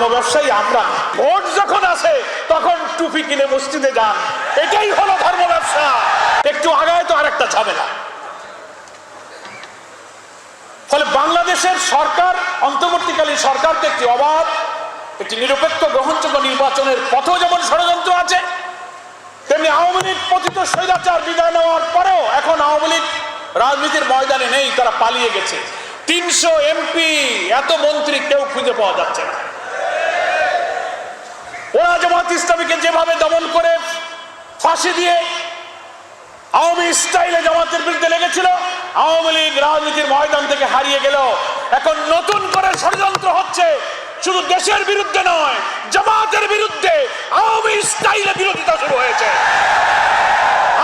ধর্ম ব্যবসায়ী আমরা, ভোট যখন আসে, তখন টুপি কিনে মসজিদে যান। এটাই হলো ধর্ম ব্যবসা একটু আগায় তো আরেকটা ঝামেলা। ফলে বাংলাদেশের সরকার, অন্তর্বর্তীকালীন সরকারকে একটি অবাধ, একটি নিরপেক্ষ গ্রহণযোগ্য নির্বাচনের পথেও যেমন ষড়যন্ত্র আছে, তেমনি আওয়ামী লীগ পতিত স্বৈরাচার বিদায় নেওয়ার পরেও এখন আওয়ামী লীগ রাজনীতির ময়দানে নেই, তারা পালিয়ে গেছে। তিনশো এমপি, এত মন্ত্রী কেউ খুঁজে পাওয়া যাচ্ছে না। ওরা জামাত ইসলামীকে যেভাবে দমন করে ফাঁসি দিয়ে আওয়ামী স্টাইলে জামাতের বিরুদ্ধে লেগেছিল, আওয়ামী লীগ রাজনীতির ময়দান থেকে হারিয়ে গেল। এখন নতুন করে ষড়যন্ত্র হচ্ছে, শুধু দেশের বিরুদ্ধে নয়, জামাতের বিরুদ্ধে আওয়ামী স্টাইলে বিরোধিতা শুরু হয়েছে।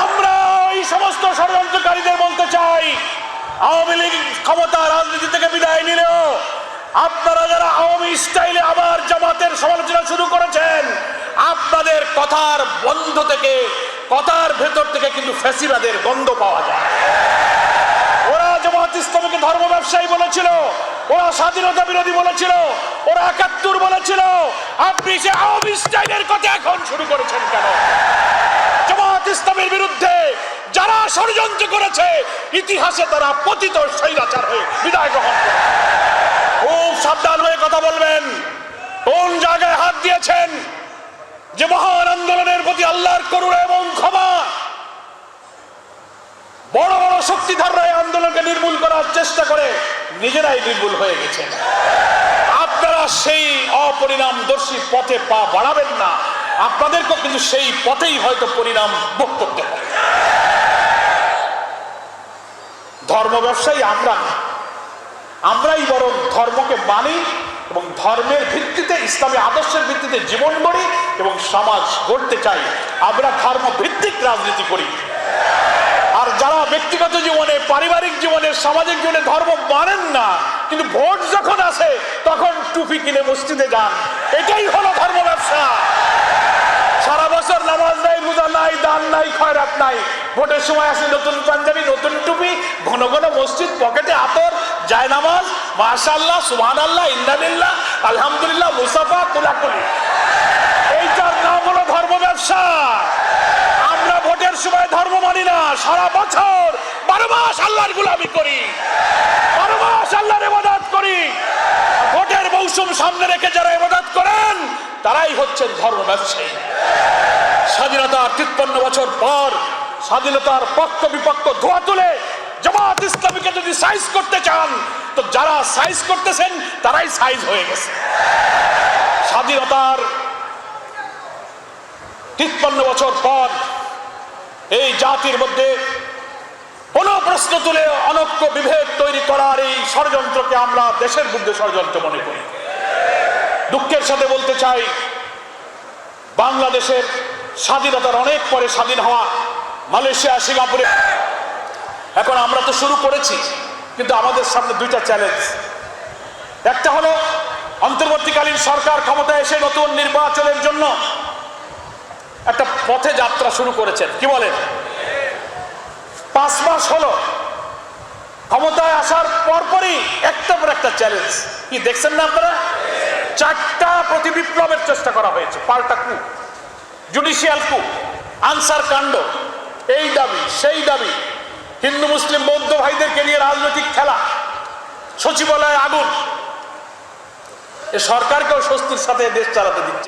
আমরা এই সমস্ত ষড়যন্ত্রকারীদের বলতে চাই, আওয়ামী লীগ ক্ষমতা রাজনীতি থেকে বিদায় নিলেও আপনারা যারা আওয়ামী স্টাইলে আবার জামাতের সমালোচনা শুরু করেছেন, আপনাদের কথার বন্ধ থেকে, কথার ভেতর থেকে কিন্তু ফ্যাসিবাদের গন্ধ পাওয়া যায়। ওরা জামাত ইসলামীকে ধর্ম ব্যবসায়ী বলেছিল, ওরা স্বাধীনতা বিরোধী বলেছিল, ওরা একাত্তর বলেছিল। আপনি সে আওয়ামী স্টাইলের কথা এখন শুরু করেছেন কেন? জামাত ইসলামের বিরুদ্ধে যারা ষড়যন্ত্র করেছে, ইতিহাসে তারা পতিত স্বৈরাচার হয়ে বিদায় গ্রহণ করে খুব সাবধান হয়ে কথা বলবেন? কোন জায়গায় হাত দিয়েছেন? যে মহান আন্দোলনের প্রতি আল্লাহর করুণা এবং ক্ষমা। বড় বড় শক্তিধররা এই আন্দোলনকে নির্মূল করার চেষ্টা করে, নিজেরাই নির্মূল হয়ে গেছে আপনারা সেই অপরিণামদর্শী পথে পা বাড়াবেন না। আপনাদেরকেও কিন্তু সেই পথেই হয়তো পরিণাম ভোগ করতে হবে। ধর্ম ব্যবসায়ী আমরা আমরাই বরং ধর্মকে মানি এবং ধর্মের ভিত্তিতে, ইসলামী আদর্শের ভিত্তিতে জীবন গড়ি এবং সমাজ গড়তে চাই। আমরা ধর্ম ভিত্তিক রাজনীতি করি। আর যারা ব্যক্তিগত জীবনে, পারিবারিক জীবনে, সামাজিক জীবনে ধর্ম মানেন না, কিন্তু ভোট যখন আসে, তখন টুপি কিনে মসজিদে যান। এটাই হলো ধর্ম ব্যবসা। সারা বছর নামাজ নাই, রোজা নাই, দান নাই, খয়রাত নাই। ভোটের সময় আসে নতুন পাঞ্জাবি, নতুন টুপি, ঘন ঘন মসজিদ পকেটে আতর যায় নামাজ মাশাল্লাহ সুহান আল্লাহ ইন্দানিল্লাহ আলহামদুলিল্লাহ মুসাফা কুলাকুলি এইটার নাম হলো ধর্ম ব্যবসা। আমরা ভোটের সময় ধর্ম মানি না। সারা বছর বারো মাস আল্লাহর গুলামি করি। বারো মাস আল্লাহর ইবাদত করি। ভোটের মৌসুম সামনে রেখে যারা ইবাদত করেন, তারাই হচ্ছেন ধর্ম ব্যবসায়ী। স্বাধীনতার তিপ্পান্ন বছর পর স্বাধীনতার পক্ষ বিপক্ষ ধোয়া তুলে জামাত ইসলামীকে যদি সাইজ করতে চান, তো যারা সাইজ করতেছেন, তারাই সাইজ হয়ে গেছে। স্বাধীনতার তিপ্পান্ন বছর পর এই জাতির মধ্যে কোন প্রশ্ন তুলে অনক্য বিভেদ তৈরি করার এই ষড়যন্ত্রকে আমরা দেশের বুদ্ধে ষড়যন্ত্র মনে করি। দুঃখের সাথে বলতে চাই, বাংলাদেশের স্বাধীনতার অনেক পরে স্বাধীন হওয়া মালয়েশিয়া, সিঙ্গাপুরে এখন আমরা তো শুরু করেছি, কিন্তু আমাদের সামনে দুইটা চ্যালেঞ্জ একটা হলো, অন্তর্বর্তীকালীন সরকার ক্ষমতায় এসে নতুন নির্বাচনের জন্য একটা পথে যাত্রা শুরু করেছেন। কি বলেন? পাঁচ মাস হলো, ক্ষমতায় আসার পরপরই একটা পর একটা চ্যালেঞ্জ কি, দেখছেন না আপনারা? চারটা প্রতি বিপ্লবের চেষ্টা করা হয়েছে, পাল্টা কু জুডিশিয়াল কু আনসার কাণ্ড, এই দাবি, সেই দাবি। হিন্দু, মুসলিম, বৌদ্ধ ভাইদেরকে নিয়ে রাজনৈতিক খেলা, সচিবালয়ে আগুন। এ সরকারকেও স্বস্তির সাথে দেশ চালাতে দিচ্ছে।